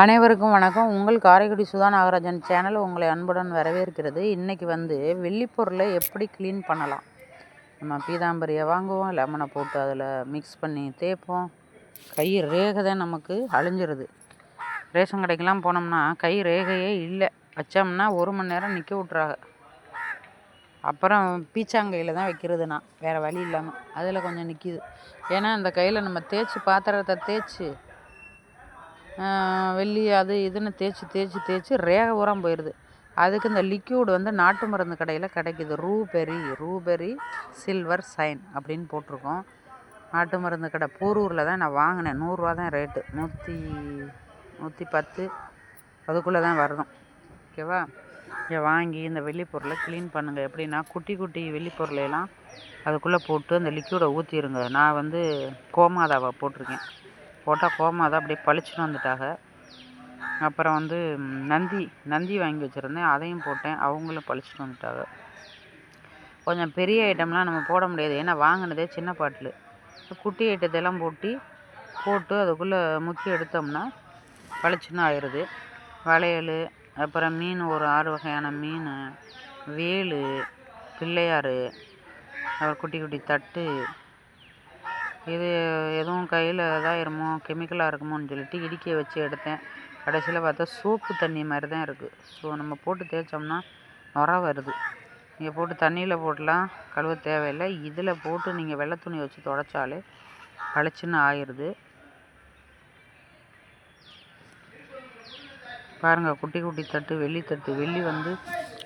அனைவருக்கும் வணக்கம். உங்கள் காரைக்குடி சுதா நாகராஜன் சேனல் உங்களை அன்புடன் வரவேற்கிறது. இன்றைக்கி வந்து வெள்ளிப்பொருளை எப்படி க்ளீன் பண்ணலாம்? நம்ம பீதாம்பரியை வாங்குவோம் லெமனை போட்டு அதில் மிக்ஸ் பண்ணி தேய்ப்போம். கை ரேகை தான் நமக்கு அழிஞ்சிருது. ரேஷன் கடைக்கெலாம் போனோம்னா கை ரேகையே இல்லை. வச்சோம்னா ஒரு மணி நேரம் நிற்க விட்றாங்க அப்புறம் பீச்சாங்கையில் தான் வைக்கிறது நான் வேறு வழி இல்லாமல் அதில் கொஞ்சம் நிற்கிது ஏன்னா அந்த கையில் நம்ம தேய்ச்சி பாத்திரத்தை தேய்ச்சி வெள்ளி அது இதுன்னு தேய்ச்சி தேய்ச்சி தேய்ச்சி ரேகை உரம் போயிடுது அதுக்கு இந்த லிக்யூடு வந்து நாட்டு மருந்து கடையில் கிடைக்கிது. ரூபெரி ரூபெரி சில்வர் சைன் அப்படின்னு போட்டிருக்கோம். நாட்டு மருந்து கடை போரூரில் தான் நான் வாங்கினேன். நூறுரூவா தான் ரேட்டு நூற்றி நூற்றி பத்து. அதுக்குள்ளே தான் வருதும் ஓகேவா இதை வாங்கி இந்த வெள்ளிப்பொருளை க்ளீன் பண்ணுங்கள் எப்படின்னா குட்டி குட்டி வெள்ளிப்பொருளையெல்லாம் அதுக்குள்ளே போட்டு அந்த லிக்யூடை ஊற்றிடுங்க நான் வந்து கோமாதாவை போட்டிருக்கேன். போட்டால் கோமாதா அப்படியே பளிச்சுன்னு வந்துட்டாங்க. அப்புறம் வந்து நந்தி நந்தி வாங்கி வச்சுருந்தேன். அதையும் போட்டேன். அவங்களும் பளிச்சுட்டு வந்துட்டாங்க. கொஞ்சம் பெரிய ஐட்டம்லாம் நம்ம போட முடியாது. ஏன்னா வாங்கினதே சின்ன பாட்டில். குட்டி ஐட்டத்தெல்லாம் போட்டி போட்டு அதுக்குள்ளே முக்கி எடுத்தோம்னா பளிச்சுன்னு ஆயிடுது. வளையல் அப்புறம் மீன் ஒரு ஆறு வகையான மீன் வேல் பிள்ளையார் அப்புறம் குட்டி குட்டி தட்டு இது எதுவும் கையில் இதாயிருமோ கெமிக்கலாக இருக்குமோன்னு சொல்லிட்டு இடிக்க வச்சு எடுத்தேன். கடைசியில் பார்த்தா சோப்பு தண்ணி மாதிரி தான் இருக்குது ஸோ நம்ம போட்டு தேய்ச்சோம்னா நுர வருது. நீங்கள் போட்டு தண்ணியில் போட்டலாம் கழுவ தேவையில்லை. இதில் போட்டு நீங்கள் வெள்ளை துணி வச்சு தொடச்சாலே பளிச்சுன்னு ஆயிடுது பாருங்கள் குட்டி குட்டி தட்டு வெள்ளி தட்டு வெள்ளி வந்து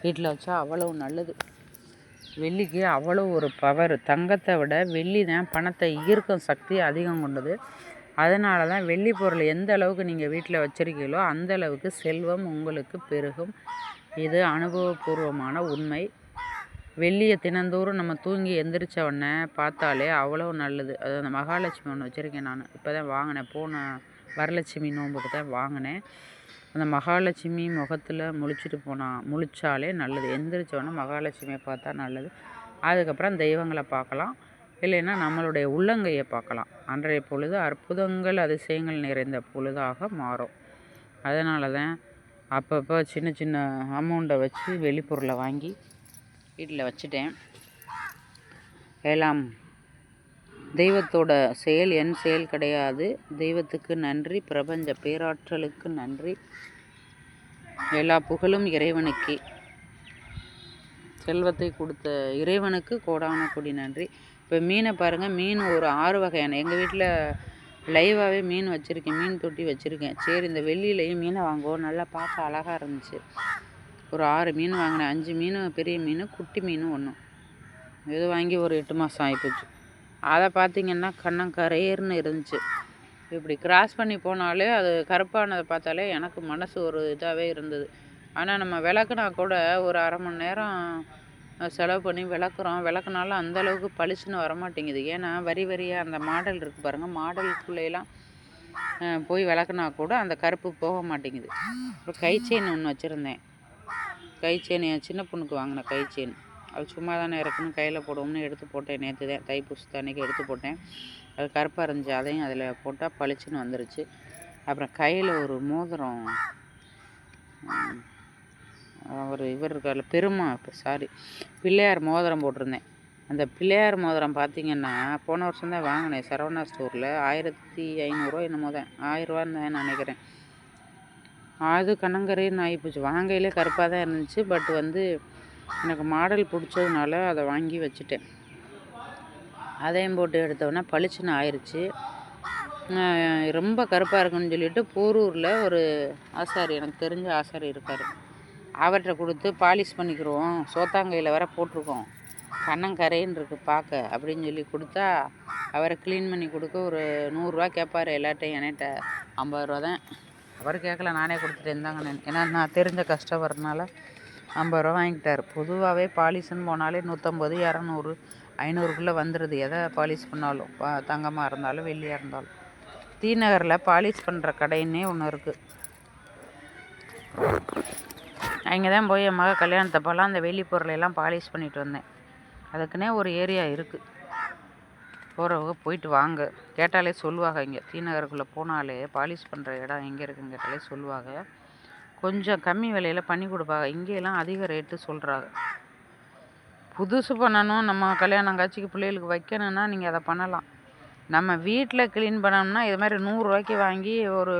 வீட்டில் வச்சா அவ்வளவு நல்லது. வெள்ளிக்கு அவ்வளோ ஒரு பவர் தங்கத்தை விட வெள்ளி தான் பணத்தை ஈர்க்கும் சக்தி அதிகம் கொண்டது. அதனால தான் வெள்ளி பொருள் எந்த அளவுக்கு நீங்கள் வீட்டில் வச்சுருக்கீங்களோ அந்த அளவுக்கு செல்வம் உங்களுக்கு பெருகும். இது அனுபவபூர்வமான உண்மை. வெள்ளியை தினந்தோறும் நம்ம தூங்கி எந்திரிச்ச உடனே பார்த்தாலே அவ்வளோ நல்லது. அது அந்த மகாலட்சுமி ஒன்று வச்சுருக்கேன் நான். இப்போ தான் வாங்கினேன். போன வரலட்சுமி நோன்புக்கு தான் வாங்கினேன். அந்த மகாலட்சுமி முகத்தில் முழிச்சிட்டு போனால் முழிச்சாலே நல்லது. எந்திரிச்சோடனே மகாலட்சுமியை பார்த்தா நல்லது. அதுக்கப்புறம் தெய்வங்களை பார்க்கலாம். இல்லைன்னா நம்மளுடைய உள்ளங்கையை பார்க்கலாம். அன்றைய பொழுது அற்புதங்கள் அதிசயங்கள் நிறைந்த பொழுதாக மாறும். அதனால தான் அப்பப்போ சின்ன சின்ன அமௌண்ட்டை வச்சு வெளிப்பொருளை வாங்கி வீட்டில் வச்சுட்டேன். எல்லாம் தெய்வத்தோட செயல் என் செயல் கிடையாது. தெய்வத்துக்கு நன்றி பிரபஞ்ச பேராற்றலுக்கு நன்றி. எல்லா புகழும் இறைவனுக்கே. செல்வத்தை கொடுத்த இறைவனுக்கு கோடான கொடி நன்றி. இப்போ மீனை பாருங்கள் மீன் ஒரு ஆறு வகையான. எங்கள் வீட்டில் லைவாகவே மீன் வச்சுருக்கேன் மீன் தொட்டி வச்சுருக்கேன். சரி இந்த வெள்ளியிலையும் மீனை வாங்குவோம். நல்லா பார்க்க அழகாக இருந்துச்சு. ஒரு ஆறு மீன் வாங்கினேன். அஞ்சு மீன் பெரிய மீன் குட்டி மீன் ஒன்று இது வாங்கி ஒரு எட்டு மாதம் ஆகிப்போச்சு அதை பார்த்திங்கன்னா கண்ணங்கரையர்னு இருந்துச்சு. இப்படி கிராஸ் பண்ணி போனாலே அது கருப்பானதை பார்த்தாலே எனக்கு மனசு ஒரு இதாகவே இருந்தது. ஆனால் நம்ம விளக்குனா கூட ஒரு அரை மணி நேரம் செலவு பண்ணி விளக்குறோம். விளக்குனாலும் அந்தளவுக்கு பளிச்சுன்னு வரமாட்டேங்குது. ஏன்னா வரி வரியாக அந்த மாடல் இருக்குது பாருங்கள் மாடலுக்குள்ளேலாம் போய் விளக்குனா கூட அந்த கருப்பு போக மாட்டேங்குது. அப்புறம் கை செயின் ஒன்று வச்சுருந்தேன். கை செயின் என் சின்ன பொண்ணுக்கு வாங்கின கை செயின் அது சும்மா தானே இருக்குன்னு கையில் போடுவோம்னு எடுத்து போட்டேன். நேற்று தான் தைப்பூசத்து அன்றைக்கி எடுத்து போட்டேன். அது கருப்பாக இருந்துச்சு. அதையும் அதில் போட்டால் பளிச்சுன்னு வந்துருச்சு. அப்புறம் கையில் ஒரு மோதிரம் அவர் இவர் இருக்கார்ல பெருமா சாரி பிள்ளையார் மோதிரம் போட்டிருந்தேன். அந்த பிள்ளையார் மோதிரம் பார்த்திங்கன்னா போன வருஷம் தான் வாங்கினேன். சரவணா ஸ்டோரில் ஆயிரத்தி ஐநூறுரூவா என்னமோ தான். ஆயிரரூவான்னு தான் நினைக்கிறேன். அது கண்ணங்கரைன்னு ஆகிப்போச்சு வாங்கையிலே கருப்பாக தான் இருந்துச்சு. பட் வந்து எனக்கு மாடல் பிடிச்சதுனால அதை வாங்கி வச்சுட்டேன். அதையும் போட்டு எடுத்தோடனே பளிச்சுன்னு ஆயிடுச்சு ரொம்ப கருப்பாக இருக்குன்னு சொல்லிட்டு போரூரில் ஒரு ஆசாரி எனக்கு தெரிஞ்ச ஆசாரி இருக்கார். அவர்கிட்ட கொடுத்து பாலிஷ் பண்ணிக்கிடுவோம் சோத்தாங்கையில் வேற போட்டிருக்கோம். கண்ணங்கரைன்னு இருக்குது பார்க்க அப்படின்னு சொல்லி கொடுத்தா அவரை க்ளீன் பண்ணி கொடுக்க ஒரு நூறுரூவா கேட்பார் எல்லாட்டையும் என்கிட்ட ஐம்பது ரூபா தான். அவர் கேட்கல நானே கொடுத்துட்டு இருந்தாங்க ஏன்னா நான் தெரிஞ்ச கஷ்டப்படுறதுனால ஐம்பது ரூபா வாங்கிட்டார். பொதுவாகவே பாலிஷ்னு போனாலே நூற்றம்பது இரநூறு ஐநூறுக்குள்ளே வந்துடுது எதை பாலிஷ் பண்ணாலும் பா தங்கமாக இருந்தாலும் வெள்ளியாக இருந்தாலும். தீநகரில் நகரில் பாலிஷ் பண்ணுற கடைன்னே ஒன்று இருக்குது அங்கே தான் போய் என் மக கல்யாணத்தப்போலாம் அந்த வெள்ளி பொருளையெல்லாம் பாலிஷ் பண்ணிட்டு வந்தேன். அதுக்குன்னே ஒரு ஏரியா இருக்குது போகிறவங்க போயிட்டு வாங்க. கேட்டாலே சொல்லுவாங்க இங்கே. தீநகருக்குள்ளே நகருக்குள்ளே போனாலே பாலிஷ் பண்ணுற இடம் எங்கே இருக்குன்னு கேட்டாலே சொல்லுவாங்க. கொஞ்சம் கம்மி விலையில் பண்ணி கொடுப்பாங்க. இங்கேயெல்லாம் அதிக ரேட்டு சொல்கிறாங்க புதுசு பண்ணணும். நம்ம கல்யாணம் காட்சிக்கு பிள்ளைகளுக்கு வைக்கணும்னா நீங்கள் அதை பண்ணலாம். நம்ம வீட்டில் க்ளீன் பண்ணோம்னா இது மாதிரி நூறுரூவாய்க்கு வாங்கி ஒரு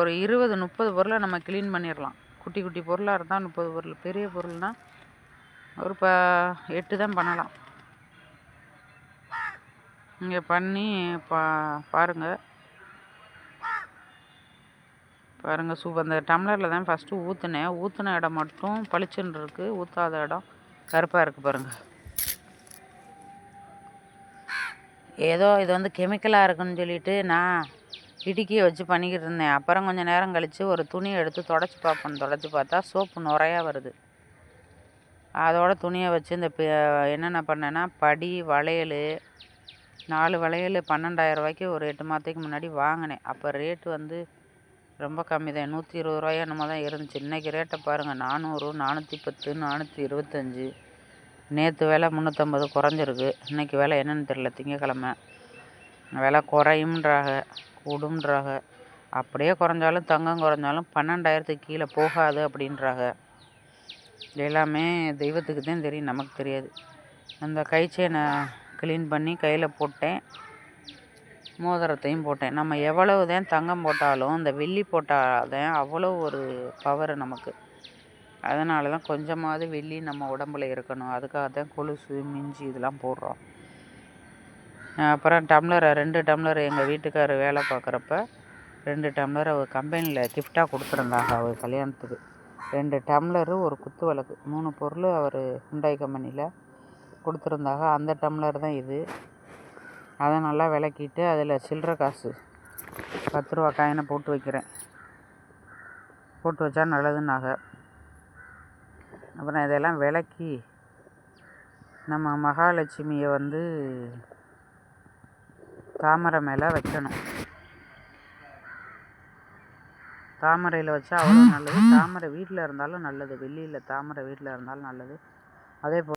ஒரு இருபது முப்பது பொருளை நம்ம க்ளீன் பண்ணிடலாம். குட்டி குட்டி பொருளாக இருந்தால் முப்பது பொருள். பெரிய பொருள்னால் ஒரு ப எட்டு தான் பண்ணலாம். இங்கே பண்ணி பா பாருங்கள் பாருங்கள் சூப் அந்த டம்ளரில் தான் ஃபஸ்ட்டு ஊற்றுனேன் ஊற்றின இடம் மட்டும் பளிச்சுன்னு இருக்குது ஊற்றாத இடம் கருப்பாக இருக்குது பாருங்கள் ஏதோ இது வந்து கெமிக்கலாக இருக்குன்னு சொல்லிட்டு நான் இடுக்கியை வச்சு பண்ணிக்கிட்டு இருந்தேன். அப்புறம் கொஞ்சம் நேரம் கழித்து ஒரு துணியை எடுத்து தொடச்சி பார்ப்போம் தொடச்சி பார்த்தா சோப்பு நிறையா வருது. அதோட துணியை வச்சு இந்த என்னென்ன பண்ணேன்னா படி வளையல் நாலு வளையல் பன்னெண்டாயிரம் ரூபாய்க்கு ஒரு எட்டு மாதத்துக்கு முன்னாடி வாங்கினேன். அப்போ ரேட்டு வந்து ரொம்ப கம்மி தான். நூற்றி இருபது ரூபாயோ என்னமோ தான் இருந்துச்சு. இன்றைக்கி ரேட்டை பாருங்கள் நானூறு நானூற்றி பத்து நானூற்றி இருபத்தஞ்சி நேற்று விலை முந்நூற்றம்பது குறைஞ்சிருக்கு. இன்றைக்கி விலை என்னென்னு தெரில திங்கக்கிழமை. விலை குறையும்ன்றாக கூடும்ன்றாக அப்படியே குறைஞ்சாலும் தங்கம் குறைஞ்சாலும் பன்னெண்டாயிரத்துக்கு கீழே போகாது அப்படின்றாங்க. எல்லாமே தெய்வத்துக்கு தான் தெரியும். நமக்கு தெரியாது. அந்த கை செயினை க்ளீன் பண்ணி கையில் போட்டேன். மோதிரத்தையும் போட்டேன். நம்ம எவ்வளவு தான் தங்கம் போட்டாலும் இந்த வெள்ளி போட்டால் தான் அவ்வளோ ஒரு பவர் நமக்கு. அதனால தான் கொஞ்சமாவது வெள்ளி நம்ம உடம்புல இருக்கணும். அதுக்காக தான் கொலுசு மிஞ்சி இதெல்லாம் போடுறோம். அப்புறம் டம்ளரை ரெண்டு டம்ளர் எங்கள் வீட்டுக்காரர் வேலை பார்க்குறப்ப ரெண்டு டம்ளர் அவர் கம்பெனியில் கிஃப்டாக கொடுத்துருந்தாங்க அவர் கல்யாணத்துக்கு. ரெண்டு டம்ளரு ஒரு குத்து விளக்கு. மூணு பொருள் அவர் ஹுண்டாய் கம்பெனியில் கொடுத்துருந்தாங்க. அந்த டம்ளர் தான் இது. அதை நல்லா விளக்கிட்டு அதில் சில்லற காசு பத்து ரூபா காயினை போட்டு வைக்கிறேன். போட்டு வச்சா நல்லதுன்னாக. அப்புறம் இதெல்லாம் விளக்கி நம்ம மகாலட்சுமியை வந்து தாமரை மேலே வைக்கணும். தாமரையில் வச்சா அவ்வளோ நல்லது. தாமரை வீட்டில் இருந்தாலும் நல்லது. வெள்ளியில் தாமரை வீட்டில் இருந்தாலும் நல்லது. அதே போல்